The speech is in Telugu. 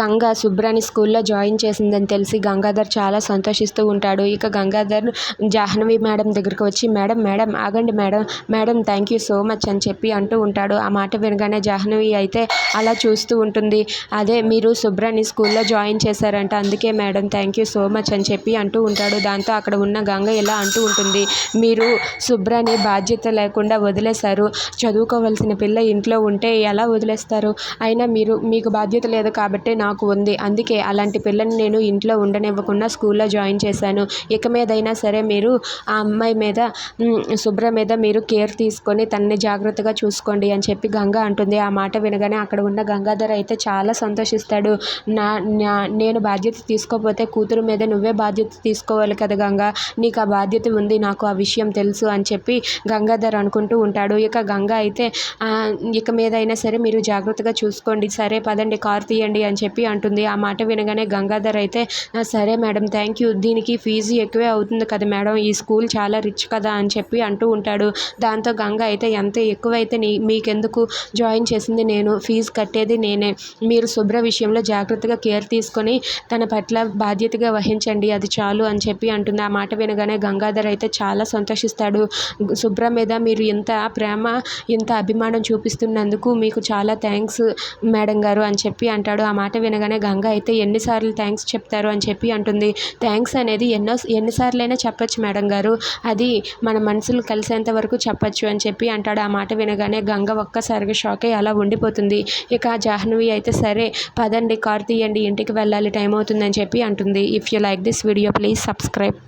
గంగ శుభ్రాని స్కూల్లో జాయిన్ చేసిందని తెలిసి గంగాధర్ చాలా సంతోషిస్తూ ఉంటాడు. ఇక గంగాధర్ జాహ్నవి మేడం దగ్గరికి వచ్చి మేడం మేడం ఆగండి madam madam thank you so much అని చెప్పి అంటూ ఉంటాడు. ఆ మాట వినగానే జాహ్నవి అయితే అలా చూస్తూ ఉంటుంది. అదే మీరు శుభ్రాని స్కూల్లో జాయిన్ చేశారంట అందుకే madam thank you so much అని చెప్పి అంటూ ఉంటాడు. దాంతో అక్కడ ఉన్న గంగ ఇలా అంటూ ఉంటుంది. మీరు శుభ్రాని బాధ్యత లేకుండా వదిలేశారు. చదువుకోవాల్సిన పిల్ల ఇంట్లో ఉంటే ఎలా వదిలేస్తారు? అయినా మీరు మీకు బాధ్యత లేదు కాబట్టి నాకు ఉంది. అందుకే అలాంటి పిల్లని నేను ఇంట్లో ఉండనివ్వకుండా స్కూల్లో జాయిన్ చేశాను. ఇక మీదైనా సరే మీరు ఆ అమ్మాయి మీద శుభ్ర మీద మీరు కేర్ తీసుకొని తనని జాగ్రత్తగా చూసుకోండి అని చెప్పి గంగ అంటుంది. ఆ మాట వినగానే అక్కడ ఉన్న గంగాధర్ అయితే చాలా సంతోషిస్తాడు. నా నేను బాధ్యత తీసుకోకపోతే కూతురు మీద నువ్వే బాధ్యత తీసుకోవాలి కదా గంగా? నీకు ఆ బాధ్యత ఉంది నాకు ఆ విషయం తెలుసు అని చెప్పి గంగాధర్ అనుకుంటూ ఉంటాడు. ఇక గంగ అయితే ఇక మీదైనా సరే మీరు జాగ్రత్తగా చూసుకోండి. సరే పదండి కార్ తీయండి అని చెప్పి అంటుంది. ఆ మాట వినగానే గంగాధర్ అయితే సరే మేడం థ్యాంక్ యూ దీనికి ఫీజు ఎక్కువే అవుతుంది కదా మేడం. ఈ స్కూల్ చాలా రిచ్ కదా అని చెప్పి అంటూ ఉంటాడు. దాంతో గంగ అయితే ఎంత ఎక్కువైతే నీ మీకెందుకు జాయిన్ చేసింది నేను? ఫీజు కట్టేది నేనే. మీరు శుభ్ర విషయంలో జాగ్రత్తగా కేర్ తీసుకొని తన పట్ల బాధ్యతగా వహించండి. అది చాలు అని చెప్పి అంటుంది. ఆ మాట వినగానే గంగాధర్ అయితే చాలా సంతోషిస్తాడు. శుభ్ర మీద మీరు ఇంత ప్రేమ ఇంత అభిమానం చూపిస్తున్నందుకు మీకు చాలా థ్యాంక్స్ మేడం గారు అని చెప్పి అంటాడు. ఆ మాట మాట వినగానే గంగ అయితే ఎన్నిసార్లు థ్యాంక్స్ చెప్తారు అని చెప్పి అంటుంది. థ్యాంక్స్ అనేది ఎన్నో ఎన్నిసార్లైనా చెప్పొచ్చు మేడం గారు. అది మన మనసులు కలిసేంత వరకు చెప్పచ్చు అని చెప్పి అంటాడు. ఆ మాట వినగానే గంగ ఒక్కసారిగా షాక్ అయ్యి అలా ఉండిపోతుంది. ఇక జాహ్నవి అయితే సరే పదండి కార్ తీయండి ఇంటికి వెళ్ళాలి టైం అవుతుందని చెప్పి అంటుంది. If you like this video please subscribe